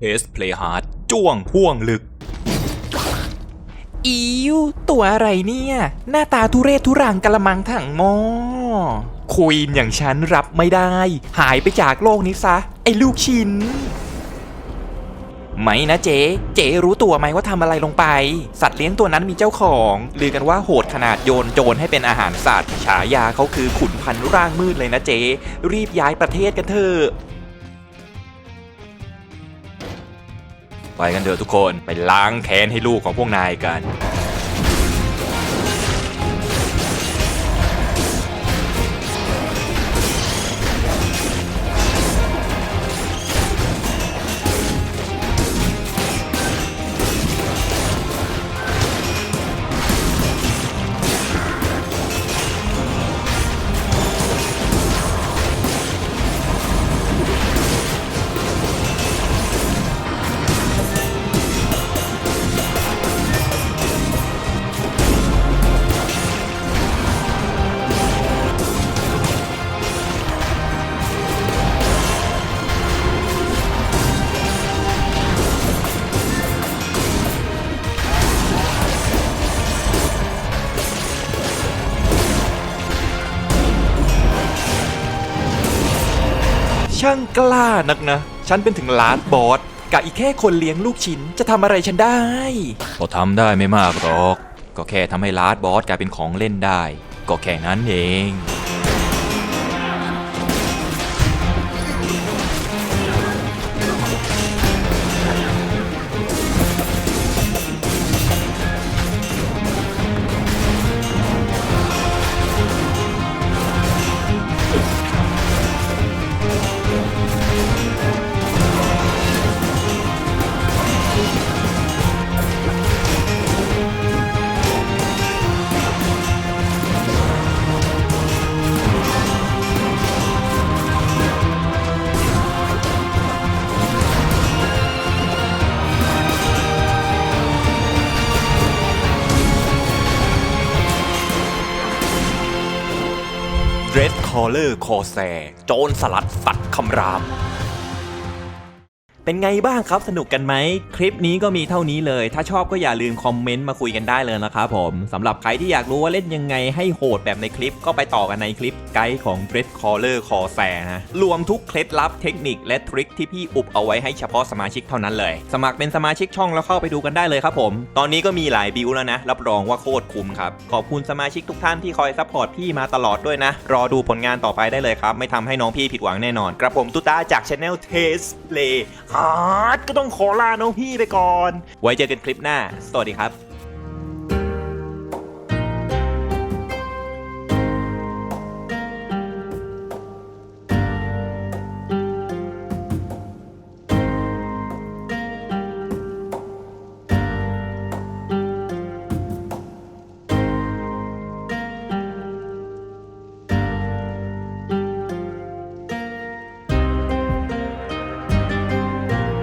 เ s สเพลย์ฮาร์ดจ้วงพ่วงลึก อิวตัวอะไรเนี่ย หน้าตาทุเรศทุรังกะละมังถังหมอควีนอย่างฉันรับไม่ได้ หายไปจากโลกนี้ซะ ไอ้ลูกชิ้นไม่นะเจ๊ เจ๊รู้ตัวไหมว่าทำอะไรลงไป สัตว์เลี้ยงตัวนั้นมีเจ้าของลือกันว่าโหดขนาดโยนโจรให้เป็นอาหารสัตว์ ฉายาเขาคือขุนพันธุ์ร่างมืดเลยนะเจ๊ รีบย้ายประเทศกันเถอะ ไปกันเถอะทุกคนไปล้างแค้นให้ลูกของพวกนายกัน ช่างกล้านักนะ ฉันเป็นถึงลาดบอสกับอีกแค่คนเลี้ยงลูกชิ้นจะทำอะไรฉันได้ ก็ทำได้ไม่มากหรอก ก็แค่ทำให้ลาดบอสกลายเป็นของเล่นได้ ก็แค่นั้นเอง Red Collar คอแซโจรสลัดฟัดคำราม เป็นไงบ้างครับสนุกกันไหม คลิปนี้ก็มีเท่านี้เลย ถ้าชอบก็อย่าลืมคอมเมนต์มาคุยกันได้เลยนะครับผมสำหรับใครที่อยากรู้ว่าเล่นยังไงให้โหดแบบในคลิป ก็ไปต่อกันในคลิปไกด์ของ Red Collar Corsair นะรวมทุกเคล็ดลับเทคนิคและทริคที่พี่อุบเอาไว้ให้เฉพาะสมาชิกเท่านั้นเลย สมัครเป็นสมาชิกช่องแล้วเข้าไปดูกันได้เลยครับผม ตอนนี้ก็มีหลายบิวแล้วนะ รับรองว่าโคตรคุ้มครับ ขอบคุณสมาชิกทุกท่านที่คอยซัพพอร์ตพี่มาตลอดด้วยนะ รอดูผลงานต่อไปได้เลยครับ ไม่ทำให้น้องพี่ผิดหวังแน่นอน กระผมตุตาจากช anel Taste Play ฮาร์ตก็ต้องขอลาน้องพี่ไปก่อน ไว้เจอกันคลิปหน้า สวัสดีครับ